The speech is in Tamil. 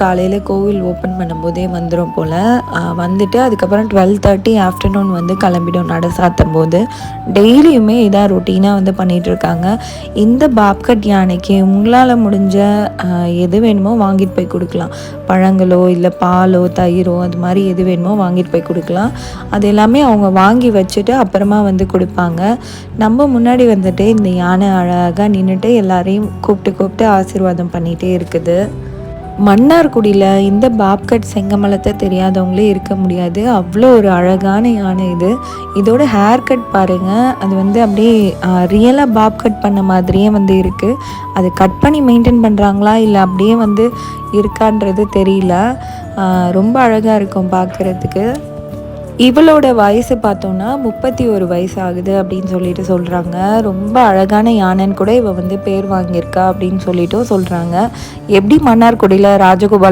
காலையில் கோவில் ஓப்பன் பண்ணும்போதே வந்துடும் போல். வந்துட்டு அதுக்கப்புறம் டுவெல் தேர்ட்டி ஆஃப்டர்நூன் வந்து கிளம்பிடும் நட சாத்தும் போது டெய்லியுமே இதான் ரொட்டீனாக வந்து பண்ணிகிட்ருக்காங்க இந்த பாப்கட் யானைக்கு உங்களால் முடிஞ்ச எது வேணுமோ வாங்கிட்டு போய் கொடுக்கலாம். பழங்களோ இல்லை பாலோ தயிரோ அது மாதிரி எது வேணுமோ வாங்கிட்டு போய் கொடுக்கலாம். அது எல்லாமே அவங்க வாங்கி வச்சுட்டு அப்புறமா வந்து கொடுப்பாங்க. நம்ம முன்னாடி வந்துட்டு இந்த யானை அழகாக நின்றுட்டு எல்லாரையும் கூப்பிட்டு கூப்பிட்டு ஆசீர்வாதம் பண்ணிகிட்டே இருக்குது. மன்னார்குடியில் இந்த பாப்கட் செங்கமலத்தை தெரியாதவங்களே இருக்க முடியாது. அவ்வளோ ஒரு அழகான யானை இது. இதோட ஹேர் கட் பாருங்கள் அது வந்து அப்படியே ரியலாக பாப் கட் பண்ண மாதிரியே வந்து இருக்குது அது கட் பண்ணி மெயின்டைன் பண்ணுறாங்களா இல்லை அப்படியே வந்து இருக்கான்றது தெரியல. ரொம்ப அழகாக இருக்கும் பார்க்குறதுக்கு இவளோட வயசு பார்த்தோன்னா முப்பத்தி ஒரு வயசு ஆகுது அப்படின்னு சொல்லிட்டு சொல்கிறாங்க ரொம்ப அழகான யானைன்னு கூட இவள் வந்து பேர் வாங்கியிருக்கா அப்படின்னு சொல்லிட்டும் சொல்கிறாங்க எப்படி மன்னார்குடியில் ராஜகோபால